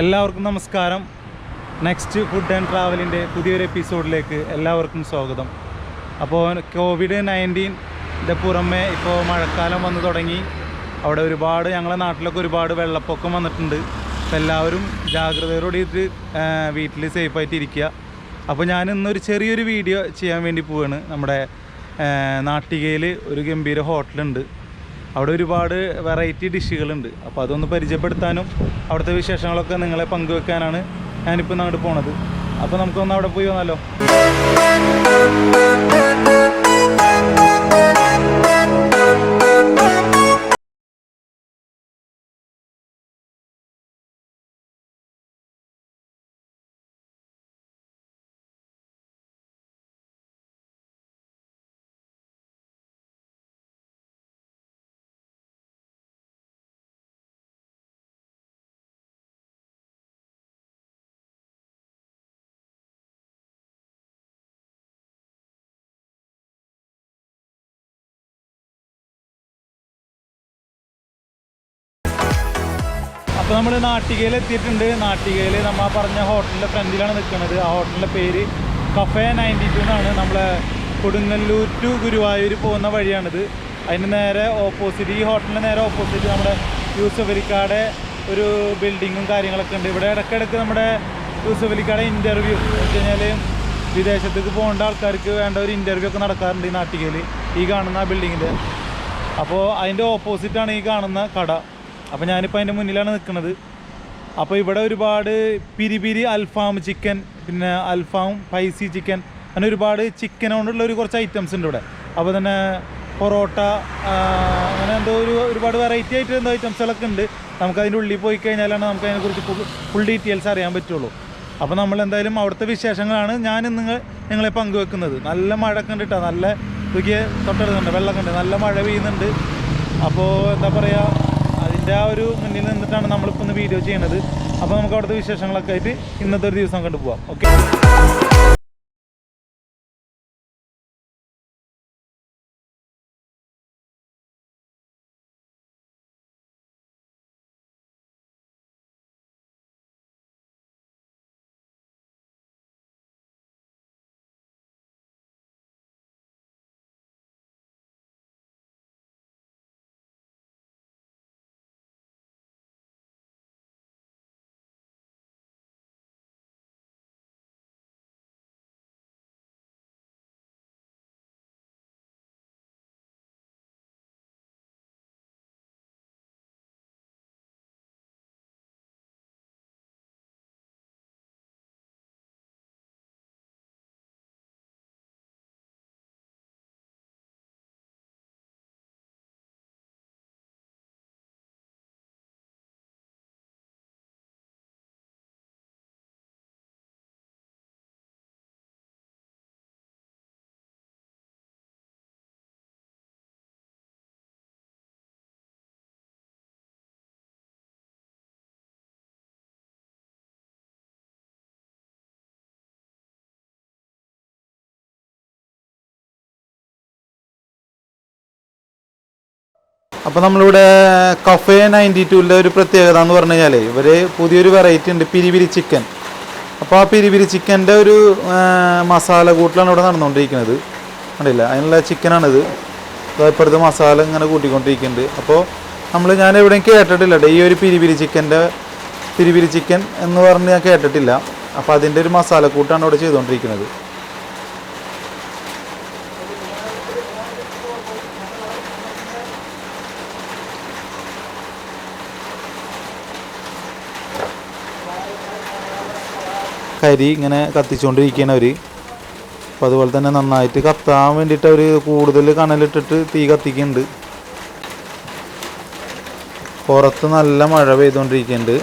എല്ലാവർക്കും നമസ്കാരം. Next food and ട്രാവലിന്റെ പുതിയൊരു എപ്പിസോഡിലേക്ക് എല്ലാവർക്കും സ്വാഗതം. അപ്പോൾ കോവിഡ് നയന്റീന്റെ പുറമെ ഇപ്പോൾ മഴക്കാലം വന്നു തുടങ്ങി. അവിടെ ഒരുപാട് ഞങ്ങളുടെ നാട്ടിലൊക്കെ ഒരുപാട് വെള്ളപ്പൊക്കം വന്നിട്ടുണ്ട്. അപ്പോൾ എല്ലാവരും ജാഗ്രതയോടെ ഇത് വീട്ടിൽ സേഫായിട്ട് ഇരിക്കുക. അപ്പോൾ ഞാൻ ഇന്നൊരു ചെറിയൊരു വീഡിയോ ചെയ്യാൻ വേണ്ടി പോവാണ്. നമ്മുടെ നാട്ടികയിൽ ഒരു ഗംഭീര ഹോട്ടലുണ്ട് അവിടെ ഒരുപാട് വെറൈറ്റി ഡിഷുകളുണ്ട് അപ്പോൾ അതൊന്ന് പരിചയപ്പെടുത്താനും അവിടുത്തെ വിശേഷങ്ങളൊക്കെ നിങ്ങളെ പങ്കുവെക്കാനാണ് ഞാനിപ്പോൾ അങ്ങോട്ട് പോണത്. അപ്പോൾ നമുക്കൊന്ന് അവിടെ പോയി വന്നാലോ? അപ്പോൾ നമ്മൾ നാട്ടികയിൽ എത്തിയിട്ടുണ്ട്. നാട്ടികയിൽ നമ്മൾ പറഞ്ഞ ഹോട്ടലിന്റെ ഫ്രണ്ടിലാണ് നിൽക്കുന്നത് ആ ഹോട്ടലിന്റെ പേര് കഫേ നയന്റി ടു എന്നാണ്. നമ്മളെ കൊടുങ്ങല്ലൂർ ടു ഗുരുവായൂർ പോകുന്ന വഴിയാണിത്. അതിന് നേരെ ഓപ്പോസിറ്റ് ഈ ഹോട്ടലിന് നേരെ ഓപ്പോസിറ്റ് നമ്മുടെ യൂസഫ് അലിക്കാടെ ഒരു ബിൽഡിങ്ങും കാര്യങ്ങളൊക്കെ ഉണ്ട്. ഇവിടെ ഇടയ്ക്കിടയ്ക്ക് നമ്മുടെ യൂസഫ് അലിക്കാടെ ഇന്റർവ്യൂ എന്ന് വെച്ച് കഴിഞ്ഞാൽ വിദേശത്തേക്ക് പോകേണ്ട ആൾക്കാർക്ക് വേണ്ട ഒരു ഇന്റർവ്യൂ ഒക്കെ നടക്കാറുണ്ട് ഈ നാട്ടികയിൽ ഈ കാണുന്ന ആ ബിൽഡിങ്ങിന്റെ അപ്പോൾ അതിന്റെ ഓപ്പോസിറ്റാണ് ഈ കാണുന്ന കട. അപ്പോൾ ഞാനിപ്പോൾ അതിന്റെ മുന്നിലാണ് നിൽക്കുന്നത് അപ്പോൾ ഇവിടെ ഒരുപാട് പിരിപിരി പിരി അൽഫാം ചിക്കൻ പിന്നെ അൽഫാം പൈസി ചിക്കൻ അങ്ങനെ ഒരുപാട് ചിക്കൻ കൊണ്ടുള്ള ഒരു കുറച്ച് ഐറ്റംസ് ഉണ്ട് ഇവിടെ. അപ്പോൾ തന്നെ പൊറോട്ട അങ്ങനെ എന്തോ ഒരു ഒരുപാട് വെറൈറ്റി ആയിട്ട് എന്തോ ഐറ്റംസുകളൊക്കെ ഉണ്ട്. നമുക്ക് അതിന്റെ ഉള്ളിൽ പോയി കഴിഞ്ഞാലാണ് നമുക്ക് അതിനെക്കുറിച്ച് ഫുൾ ഡീറ്റെയിൽസ് അറിയാൻ പറ്റുള്ളൂ. അപ്പോൾ നമ്മൾ എന്തായാലും അവിടുത്തെ വിശേഷങ്ങളാണ് ഞാൻ നിങ്ങൾ നിങ്ങളെ പങ്കുവെക്കുന്നത്. നല്ല മഴ കണ്ടിട്ടാ നല്ല ഇതൊക്കെ തൊട്ടടുത്തുണ്ട് വെള്ളം കണ്ട് നല്ല മഴ പെയ്യുന്നുണ്ട്. അപ്പോൾ എന്താ പറയുക അതിന്റെ ആ ഒരു മുന്നിൽ നിന്നിട്ടാണ് നമ്മളിപ്പോൾ ഒന്ന് വീഡിയോ ചെയ്യണത്. അപ്പോൾ നമുക്ക് അവിടുത്തെ വിശേഷങ്ങളൊക്കെ ആയിട്ട് ഇന്നത്തെ ഒരു ദിവസം കണ്ടു പോവാം ഓക്കെ അപ്പോൾ നമ്മളിവിടെ കഫേ നയന്റി ടുവിന്റെ ഒരു പ്രത്യേകത എന്ന് പറഞ്ഞു കഴിഞ്ഞാൽ ഇവർ പുതിയൊരു വെറൈറ്റി ഉണ്ട് പിരിപിരി ചിക്കൻ അപ്പോൾ ആ പിരിപിരി ചിക്കന്റെ ഒരു മസാല കൂട്ടിലാണ് ഇവിടെ നടന്നുകൊണ്ടിരിക്കുന്നത്. കണ്ടില്ല? അതിനുള്ള ചിക്കനാണിത് ഇപ്പോഴത്തെ മസാല ഇങ്ങനെ കൂട്ടിക്കൊണ്ടിരിക്കുന്നുണ്ട്. അപ്പോൾ നമ്മൾ ഞാൻ എവിടെയും കേട്ടിട്ടില്ല ട്ടോ ഈ ഒരു പിരിപിരി ചിക്കന്റെ പിരിപിരി ചിക്കൻ എന്ന് പറഞ്ഞ് ഞാൻ കേട്ടിട്ടില്ല. അപ്പോൾ അതിന്റെ ഒരു മസാല കൂട്ടാണ് ഇവിടെ ചെയ്തുകൊണ്ടിരിക്കുന്നത്. കരി ഇങ്ങനെ കത്തിച്ചുകൊണ്ടിരിക്കുകയാണ് അവർ അപ്പോൾ അതുപോലെ തന്നെ നന്നായിട്ട് കത്താൻ വേണ്ടിയിട്ട് അവർ കൂടുതൽ കനലിട്ടിട്ട് തീ കത്തിക്കുന്നുണ്ട്. പുറത്ത് നല്ല മഴ പെയ്തുകൊണ്ടിരിക്കുന്നുണ്ട്.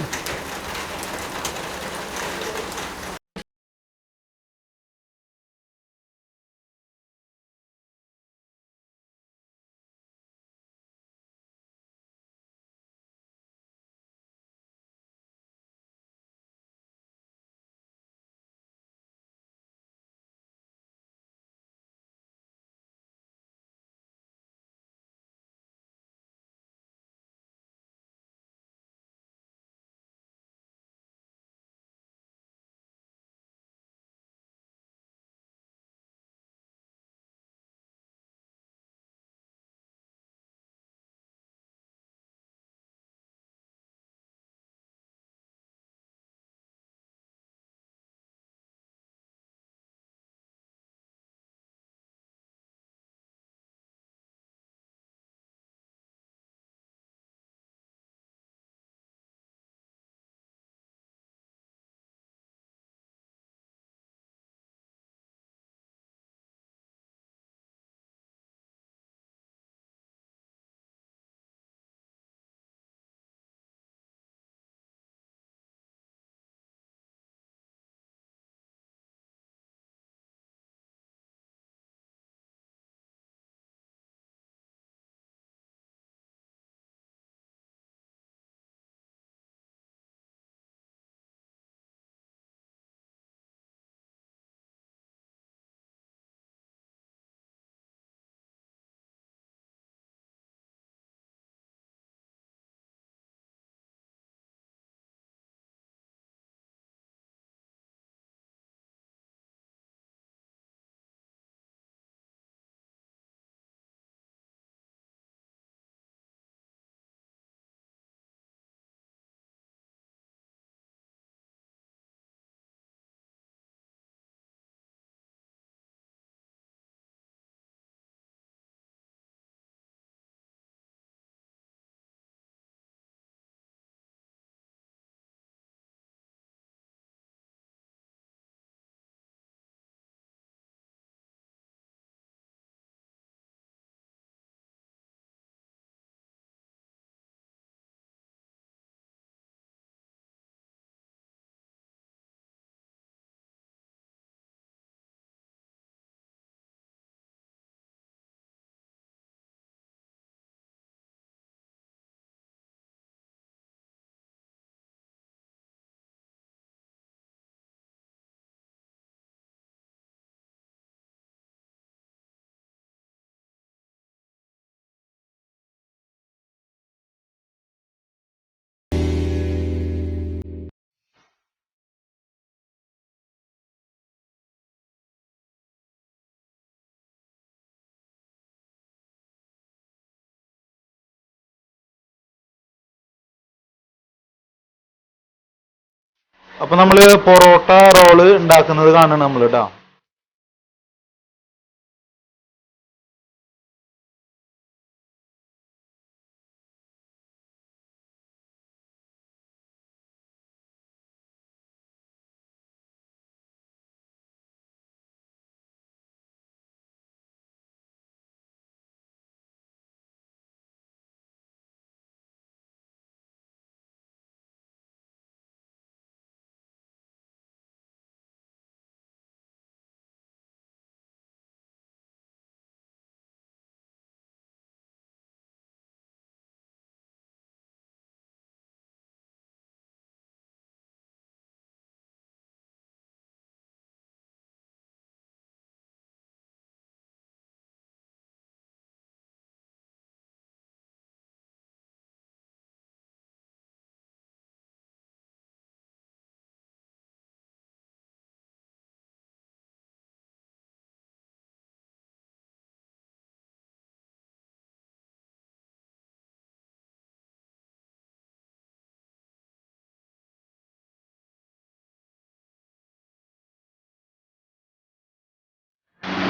അപ്പൊ നമ്മൾ പൊറോട്ട റോൾ ഉണ്ടാക്കുന്നത് കാണണം നമ്മൾ കേട്ടോ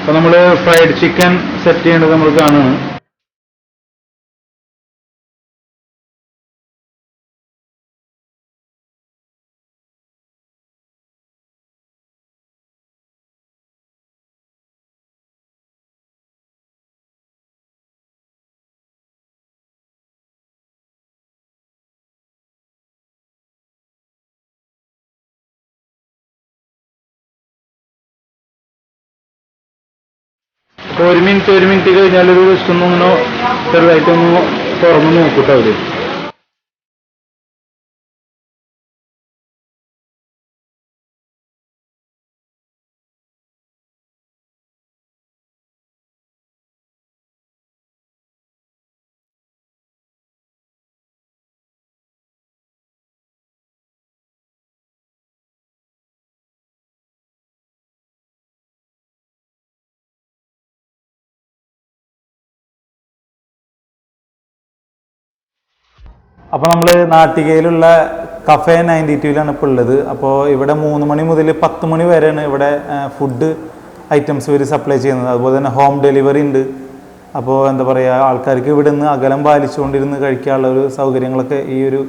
അപ്പൊ നമ്മൾ ഫ്രൈഡ് ചിക്കൻ സെറ്റ് ചെയ്യേണ്ടത് നമ്മൾ കാണുന്നു ഒരു മിനിറ്റ് ഒരു മിനിറ്റ് കഴിഞ്ഞാൽ ഒരു ജസ്റ്റ് ഒന്നോ ചെറുതായിട്ടൊന്ന് തുറന്ന് നോക്കൂട്ടോ അവർ. അപ്പോൾ നമ്മൾ നാട്ടികയിലുള്ള കഫേ നയന്റി ടുവിലാണ് ഇപ്പോൾ ഉള്ളത്. അപ്പോൾ ഇവിടെ മൂന്ന് മണി മുതൽ പത്ത് മണി വരെയാണ് ഇവിടെ ഫുഡ് ഐറ്റംസ് ഇവർ സപ്ലൈ ചെയ്യുന്നത്. അതുപോലെ തന്നെ ഹോം ഡെലിവറി ഉണ്ട്. അപ്പോൾ എന്താ പറയുക ആൾക്കാർക്ക് ഇവിടെ നിന്ന് അകലം പാലിച്ചുകൊണ്ടിരുന്ന് കഴിക്കാനുള്ള ഒരു സൗകര്യങ്ങളൊക്കെ ഈ ഒരു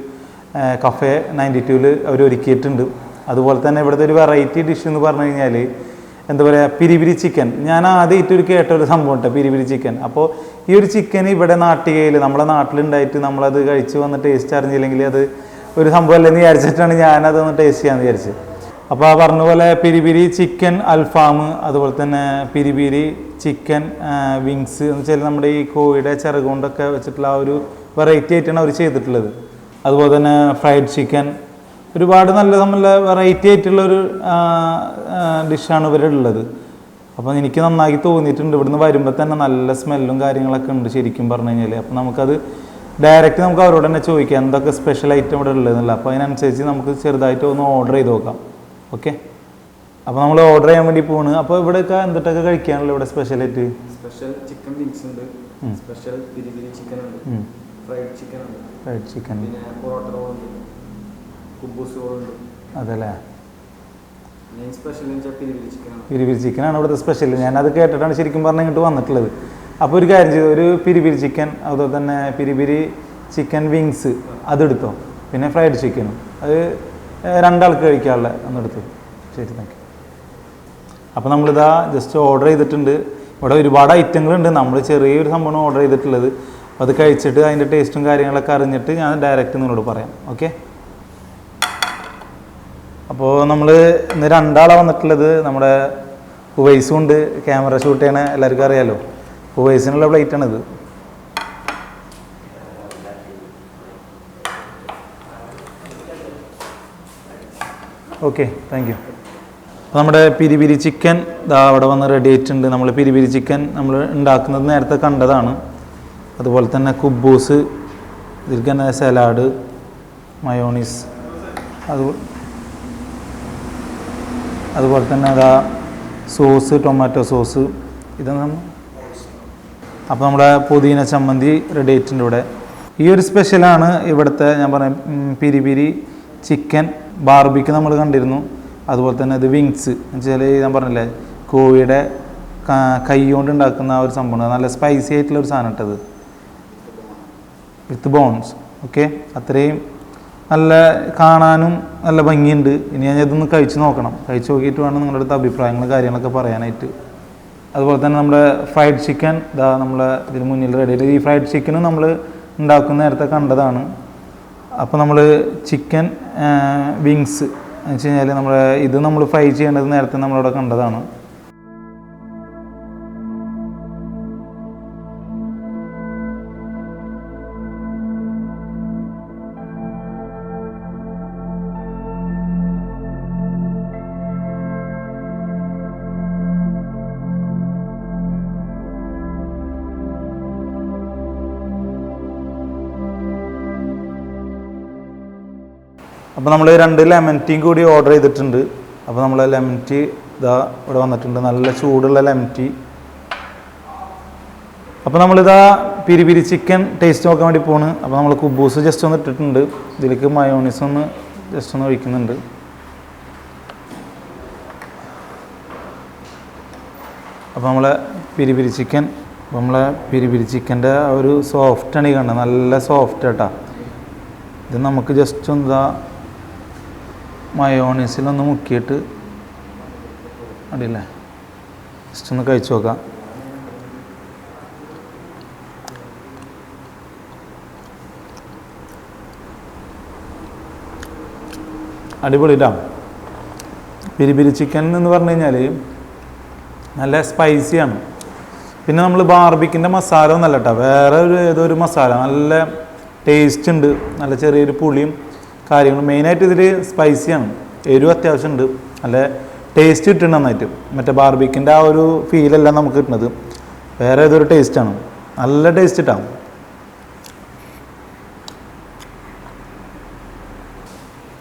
കഫേ നയന്റി ടുവിൽ അവർ ഒരുക്കിയിട്ടുണ്ട്. അതുപോലെ തന്നെ ഇവിടുത്തെ ഒരു വെറൈറ്റി ഡിഷ് എന്ന് പറഞ്ഞു കഴിഞ്ഞാൽ എന്താ പറയുക പിരിപിരി ചിക്കൻ. ഞാൻ ആദ്യമായിട്ട് ഒരു കേട്ട ഒരു സംഭവം ഉണ്ട് പിരിപിരി ചിക്കൻ. അപ്പോൾ ഈ ഒരു ചിക്കൻ ഇവിടെ നാട്ടികയിൽ നമ്മുടെ നാട്ടിലുണ്ടായിട്ട് നമ്മളത് കഴിച്ച് വന്ന് ടേസ്റ്റ് അറിഞ്ഞില്ലെങ്കിൽ അത് ഒരു സംഭവമല്ലെന്ന് വിചാരിച്ചിട്ടാണ് ഞാനത് ഒന്ന് ടേസ്റ്റ് ചെയ്യാമെന്ന് വിചാരിച്ചത് അപ്പോൾ ആ പറഞ്ഞ പോലെ പിരിപിരി ചിക്കൻ അൽഫാം അതുപോലെ തന്നെ പിരിപിരി ചിക്കൻ വിങ്സ് എന്ന് വെച്ചാൽ നമ്മുടെ ഈ കോഴിയുടെ ചെറുകൊണ്ടൊക്കെ വെച്ചിട്ടുള്ള ആ ഒരു വെറൈറ്റി ആയിട്ടാണ് അവർ ചെയ്തിട്ടുള്ളത്. അതുപോലെ തന്നെ ഫ്രൈഡ് ചിക്കൻ ഒരുപാട് നല്ല നല്ല വെറൈറ്റി ആയിട്ടുള്ള ഒരു ഡിഷാണ് ഉള്ളത്. അപ്പോൾ എനിക്ക് നന്നായി തോന്നിയിട്ടുണ്ട്. ഇവിടുന്ന് വരുമ്പോൾ തന്നെ നല്ല സ്മെല്ലും കാര്യങ്ങളൊക്കെ ഉണ്ട് ശരിക്കും പറഞ്ഞു കഴിഞ്ഞാൽ അപ്പോൾ നമുക്കത് ഡയറക്റ്റ് നമുക്ക് അവരോട് തന്നെ ചോദിക്കാം എന്തൊക്കെ സ്പെഷ്യൽ ഐറ്റം ഇവിടെ ഉള്ളതെന്നല്ല അപ്പോൾ അതിനനുസരിച്ച് നമുക്ക് ചെറുതായിട്ട് ഒന്ന് ഓർഡർ ചെയ്ത് നോക്കാം. ഓക്കെ അപ്പോൾ നമ്മൾ ഓർഡർ ചെയ്യാൻ വേണ്ടി പോണ്. അപ്പോൾ ഇവിടെ എന്തൊക്കെ കഴിക്കാനുള്ള ഇവിടെ സ്പെഷ്യലായിട്ട് സ്പെഷ്യൽ ചിക്കൻ വിങ്സ് ഉണ്ട്. സ്പെഷ്യൽ ചിക്കൻ ഉണ്ട്. ഫ്രൈഡ് ചിക്കൻ ഉണ്ട്. ഫ്രൈഡ് ചിക്കൻ പിന്നെ പൊറോട്ട റോൾ ഉണ്ട്. അതല്ലേ? ആണ് പിരിപിരി ചിക്കനാണ് ഇവിടുത്തെ സ്പെഷ്യൽ ഞാനത് കേട്ടിട്ടാണ് ശരിക്കും പറഞ്ഞാൽ ഇങ്ങോട്ട് വന്നിട്ടുള്ളത്. അപ്പോൾ ഒരു കാര്യം ചെയ്തു ഒരു പിരിപിരി ചിക്കൻ അതുപോലെ തന്നെ പിരിപിരി ചിക്കൻ വിങ്സ് അതെടുത്തോ. പിന്നെ ഫ്രൈഡ് ചിക്കനും അത് രണ്ടാൾക്ക് കഴിക്കാനുള്ള ഒന്നെടുത്തു. ശരി താങ്ക് യു അപ്പോൾ നമ്മളിതാ ജസ്റ്റ് ഓർഡർ ചെയ്തിട്ടുണ്ട്. ഇവിടെ ഒരുപാട് ഐറ്റങ്ങളുണ്ട് നമ്മൾ ചെറിയൊരു സംഭവം ഓർഡർ ചെയ്തിട്ടുള്ളത്. അപ്പോൾ അത് കഴിച്ചിട്ട് അതിന്റെ ടേസ്റ്റും കാര്യങ്ങളൊക്കെ അറിഞ്ഞിട്ട് ഞാൻ ഡയറക്റ്റ് നിങ്ങളോട് പറയാം. ഓക്കെ അപ്പോൾ നമ്മൾ ഇന്ന് രണ്ടാളാണ് വന്നിട്ടുള്ളത്. നമ്മുടെ ഉവൈസും ഉണ്ട്. ക്യാമറ ഷൂട്ട് ചെയ്യണ എല്ലാവർക്കും അറിയാലോ. ഉവൈസിനുള്ള പ്ലേറ്റാണിത്. Okay thank you. അപ്പോൾ നമ്മുടെ പിരിപിരി പിരി ചിക്കൻ ദാ അവിടെ വന്ന് റെഡി ആയിട്ടുണ്ട്. നമ്മൾ പിരിപിരി പിരി ചിക്കൻ നമ്മൾ ഉണ്ടാക്കുന്നത് നേരത്തെ കണ്ടതാണ്. അതുപോലെ തന്നെ കുബൂസ് ഇതിൽ തന്നെ സലാഡ് മയോണീസ് അത് അതുപോലെ തന്നെ അതാ സോസ് ടൊമാറ്റോ സോസ് ഇതാണ് അപ്പോൾ നമ്മുടെ പുതിന ചമ്മന്തി റെഡി ആയിട്ടുണ്ട് ഇവിടെ. ഈ ഒരു സ്പെഷ്യലാണ് ഇവിടുത്തെ ഞാൻ പറഞ്ഞ പിരി പിരി ചിക്കൻ ബാർബിക്ക് നമ്മൾ കണ്ടിരുന്നു. അതുപോലെ തന്നെ ഇത് വിങ്സ് വെച്ചാൽ ഞാൻ പറഞ്ഞില്ലേ കോഴിയുടെ കൈ കൊണ്ട് ഉണ്ടാക്കുന്ന ആ ഒരു സംഭവം നല്ല സ്പൈസി ആയിട്ടുള്ള ഒരു സാധനം ഇട്ടത് വിത്ത് ബോൺസ് ഓക്കെ അത്രയും നല്ല കാണാനും നല്ല ഭംഗിയുണ്ട്. ഇനി ഞാൻ ഇതൊന്ന് കഴിച്ച് നോക്കണം. കഴിച്ച് നോക്കിയിട്ട് വേണം നിങ്ങളുടെ അടുത്ത് അഭിപ്രായങ്ങൾ കാര്യങ്ങളൊക്കെ പറയാനായിട്ട്. അതുപോലെ തന്നെ നമ്മുടെ ഫ്രൈഡ് ചിക്കൻ ഇതാ നമ്മളെ ഇതിന് മുന്നിൽ റെഡി ഈ ഫ്രൈഡ് ചിക്കനും നമ്മൾ ഉണ്ടാക്കുന്ന നേരത്തെ കണ്ടതാണ്. അപ്പോൾ നമ്മൾ ചിക്കൻ വിങ്സ് എന്ന് വെച്ച് കഴിഞ്ഞാൽ നമ്മൾ ഇത് നമ്മൾ ഫ്രൈ ചെയ്യേണ്ടത് നേരത്തെ നമ്മളിവിടെ കണ്ടതാണ്. അപ്പോൾ നമ്മൾ രണ്ട് ലെമൺ ടീയും കൂടി ഓർഡർ ചെയ്തിട്ടുണ്ട്. അപ്പോൾ നമ്മൾ ലെമൺ ടീ ഇതാ ഇവിടെ വന്നിട്ടുണ്ട്. നല്ല ചൂടുള്ള ലെമൺ ടീ അപ്പോൾ നമ്മളിതാ പിരി പിരി ചിക്കൻ ടേസ്റ്റ് നോക്കാൻ വേണ്ടി പോണ്. അപ്പോൾ നമ്മൾ കുബൂസ് ജസ്റ്റ് ഒന്ന് ഇട്ടിട്ടുണ്ട്. ഇതിലേക്ക് മയോണീസ് ഒന്ന് ജസ്റ്റ് ഒന്ന് ഒഴിക്കുന്നുണ്ട്. അപ്പോൾ നമ്മളെ പിരി പിരി ചിക്കൻ അപ്പോൾ നമ്മളെ പിരി പിരി ചിക്കന്റെ ഒരു ഒരു സോഫ്റ്റാണ് ഈ കണ്ടത് നല്ല സോഫ്റ്റ് കേട്ടാ ഇത് നമുക്ക് ജസ്റ്റ് എന്താ മയോണീസിലൊന്ന് മുക്കിയിട്ട് അടിയില്ലേ? ജസ്റ്റ് ഒന്ന് കഴിച്ചു നോക്കാം. അടിപൊളിയിട്ടാ പിരി പിരി ചിക്കൻ എന്ന് പറഞ്ഞു കഴിഞ്ഞാൽ നല്ല സ്പൈസിയാണ് പിന്നെ നമ്മൾ ബാർബിക്കിന്റെ മസാല ഒന്നല്ല കേട്ടോ വേറെ ഒരു ഏതോ ഒരു മസാല നല്ല ടേസ്റ്റ് ഉണ്ട്. നല്ല ചെറിയൊരു പുളിയും കാര്യങ്ങളും മെയിനായിട്ട് ഇതിൽ സ്പൈസിയാണ് എരിവ് അത്യാവശ്യം ഉണ്ട്. നല്ല ടേസ്റ്റ് കിട്ടുന്നുണ്ട് നന്നായിട്ട്. മറ്റേ ബാർബിക്കിന്റെ ആ ഒരു ഫീലല്ല നമുക്ക് കിട്ടുന്നത്. വേറെ ഏതൊരു ടേസ്റ്റാണ് നല്ല ടേസ്റ്റ് ഇട്ടാണ്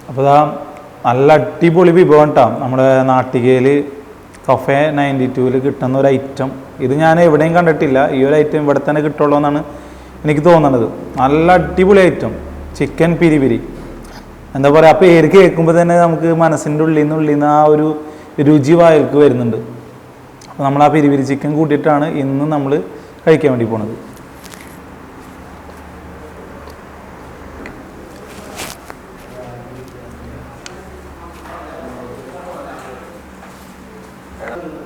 അപ്പോൾ ഇതാ നല്ല അടിപൊളി വിഭവം കേട്ടോ നമ്മുടെ നാട്ടികയിൽ കഫേ നയന്റി ടൂവിൽ കിട്ടുന്ന ഒരു ഐറ്റം ഇത് ഞാൻ എവിടെയും കണ്ടിട്ടില്ല. ഈ ഒരു ഐറ്റം ഇവിടെ തന്നെ കിട്ടുള്ളൂ എന്നാണ് എനിക്ക് തോന്നുന്നത് നല്ല അടിപൊളി ഐറ്റം ചിക്കൻ പിരി പിരി എന്താ പറയുക ആ പേര് കേൾക്കുമ്പോൾ തന്നെ നമുക്ക് മനസ്സിന്റെ ഉള്ളിൽ നിന്ന് ഉള്ളിൽ നിന്ന് ആ ഒരു രുചി വായൽക്ക് വരുന്നുണ്ട്. അപ്പോൾ നമ്മൾ ആ പിരി പിരി ചിക്കൻ കൂട്ടിയിട്ടാണ് ഇന്ന് നമ്മൾ കഴിക്കാൻ വേണ്ടി പോണത്.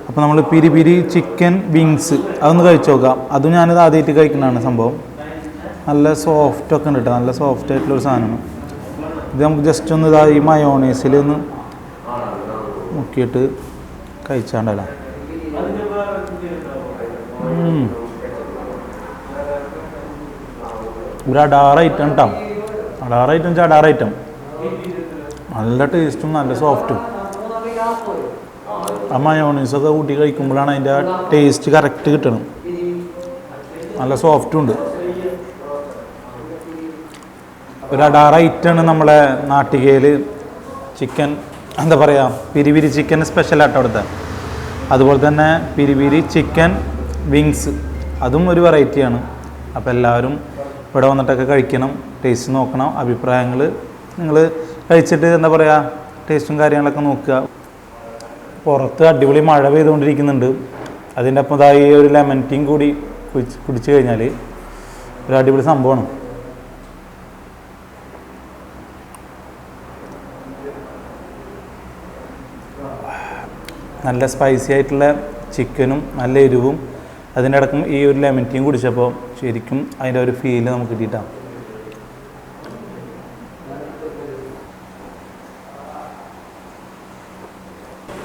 അപ്പോൾ നമ്മൾ പിരി പിരി ചിക്കൻ വിങ്സ് അതൊന്ന് കഴിച്ചു നോക്കാം. അതും ഞാനിത് ആദ്യമായിട്ട് കഴിക്കുന്നതാണ് സംഭവം. നല്ല സോഫ്റ്റ് ഒക്കെ ഉണ്ട് കേട്ടോ നല്ല സോഫ്റ്റ് ആയിട്ടുള്ള ഒരു സാധനമാണ്. ഇത് നമുക്ക് ജസ്റ്റ് ഒന്ന് ഇതാ ഈ മയോണൈസിൽ ഒന്ന് മുക്കിയിട്ട് കഴിച്ചാണ്ടല്ല. ഒരു അടാറ് ഐറ്റം കേട്ടോ അടാറ് ഐറ്റം വെച്ചാൽ അടാറ് ഐറ്റം നല്ല ടേസ്റ്റും നല്ല സോഫ്റ്റും ആ മയോണീസൊക്കെ കൂട്ടി കഴിക്കുമ്പോഴാണ് അതിന്റെ ടേസ്റ്റ് കറക്റ്റ് കിട്ടണം നല്ല സോഫ്റ്റും ഉണ്ട്. ഒരു അടാറായിട്ടാണ് നമ്മളെ നാട്ടികയിൽ ചിക്കൻ എന്താ പറയുക പിരി പിരി ചിക്കൻ സ്പെഷ്യൽ ആട്ടോ അവിടുത്തെ. അതുപോലെ തന്നെ പിരി പിരി ചിക്കൻ വിങ്സ് അതും ഒരു വെറൈറ്റിയാണ് അപ്പോൾ എല്ലാവരും ഇവിടെ വന്നിട്ടൊക്കെ കഴിക്കണം ടേസ്റ്റ് നോക്കണം അഭിപ്രായങ്ങൾ നിങ്ങൾ കഴിച്ചിട്ട് എന്താ പറയുക ടേസ്റ്റും കാര്യങ്ങളൊക്കെ നോക്കുക. പുറത്ത് അടിപൊളി മഴ പെയ്തുകൊണ്ടിരിക്കുന്നുണ്ട്. അതിന്റെ ഒപ്പം ഈ ഒരു ലെമൻ ടീം കൂടി കുടിച്ച് കുടിച്ചു കഴിഞ്ഞാൽ ഒരു അടിപൊളി സംഭവമാണ്. നല്ല സ്പൈസി ആയിട്ടുള്ള ചിക്കനും നല്ല എരിവും അതിന്റെ അടക്കം ഈ ഒരു ലെമൺ ടീം കുടിച്ചപ്പോൾ ശരിക്കും അതിന്റെ ഒരു ഫീൽ നമുക്ക് കിട്ടിയിട്ടാണ്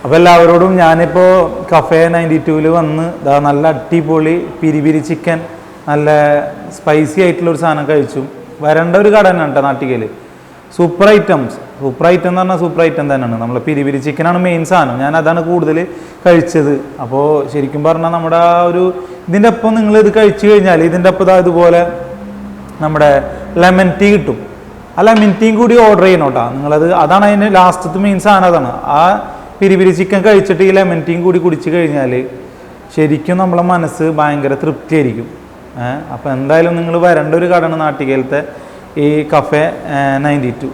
അപ്പോൾ എല്ലാവരോടും ഞാനിപ്പോൾ കഫേ നയന്റി ടൂവിൽ വന്ന് ഇതാ നല്ല അടിപൊളി പിരി പിരി ചിക്കൻ നല്ല സ്പൈസി ആയിട്ടുള്ള ഒരു സാധനം കഴിച്ചു. വരേണ്ട ഒരു കട തന്നെയാണ് കേട്ടോ നാട്ടിക്കൽ സൂപ്പർ ഐറ്റംസ് സൂപ്പർ ഐറ്റം എന്ന് പറഞ്ഞാൽ സൂപ്പർ ഐറ്റം തന്നെയാണ്. നമ്മൾ പിരി പിരി ചിക്കനാണ് മെയിൻ സാധനം. ഞാൻ അതാണ് കൂടുതൽ കഴിച്ചത്. അപ്പോൾ ശരിക്കും പറഞ്ഞാൽ നമ്മുടെ ആ ഒരു ഇതിന്റെ ഒപ്പം നിങ്ങൾ ഇത് കഴിച്ചു കഴിഞ്ഞാൽ ഇതിന്റെ ഒപ്പം ഇതാ ഇതുപോലെ നമ്മുടെ ലെമൺ ടീ കിട്ടും. ആ ലെമൺ ടീയും കൂടി ഓർഡർ ചെയ്യണം കേട്ടോ നിങ്ങളത് അതാണ് അതിന് ലാസ്റ്റത്തെ മെയിൻ സാധനം അതാണ്. ആ പിരി പിരി ചിക്കൻ കഴിച്ചിട്ട് ഈ ലെമൺ ടീയും കൂടി കുടിച്ചു കഴിഞ്ഞാൽ ശരിക്കും നമ്മളെ മനസ്സ് ഭയങ്കര തൃപ്തിയായിരിക്കും. ഏഹ് അപ്പോൾ എന്തായാലും നിങ്ങൾ വരേണ്ട ഒരു കടയാണ് നാട്ടികയിലത്തെ ഈ കഫേ നയന്റി ടു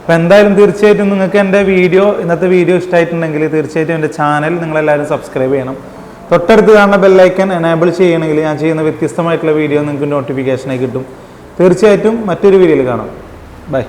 അപ്പോൾ എന്തായാലും തീർച്ചയായിട്ടും നിങ്ങൾക്ക് എന്റെ വീഡിയോ ഇന്നത്തെ വീഡിയോ ഇഷ്ടമായിട്ടുണ്ടെങ്കിൽ തീർച്ചയായിട്ടും എന്റെ ചാനൽ നിങ്ങളെല്ലാവരും സബ്സ്ക്രൈബ് ചെയ്യണം. തൊട്ടടുത്ത് കാണുന്ന ബെല്ലൈക്കൻ എനേബിൾ ചെയ്യണമെങ്കിൽ ഞാൻ ചെയ്യുന്ന വ്യത്യസ്തമായിട്ടുള്ള വീഡിയോ നിങ്ങൾക്ക് നോട്ടിഫിക്കേഷനായി കിട്ടും. തീർച്ചയായിട്ടും മറ്റൊരു വീഡിയോയിൽ കാണാം. ബൈ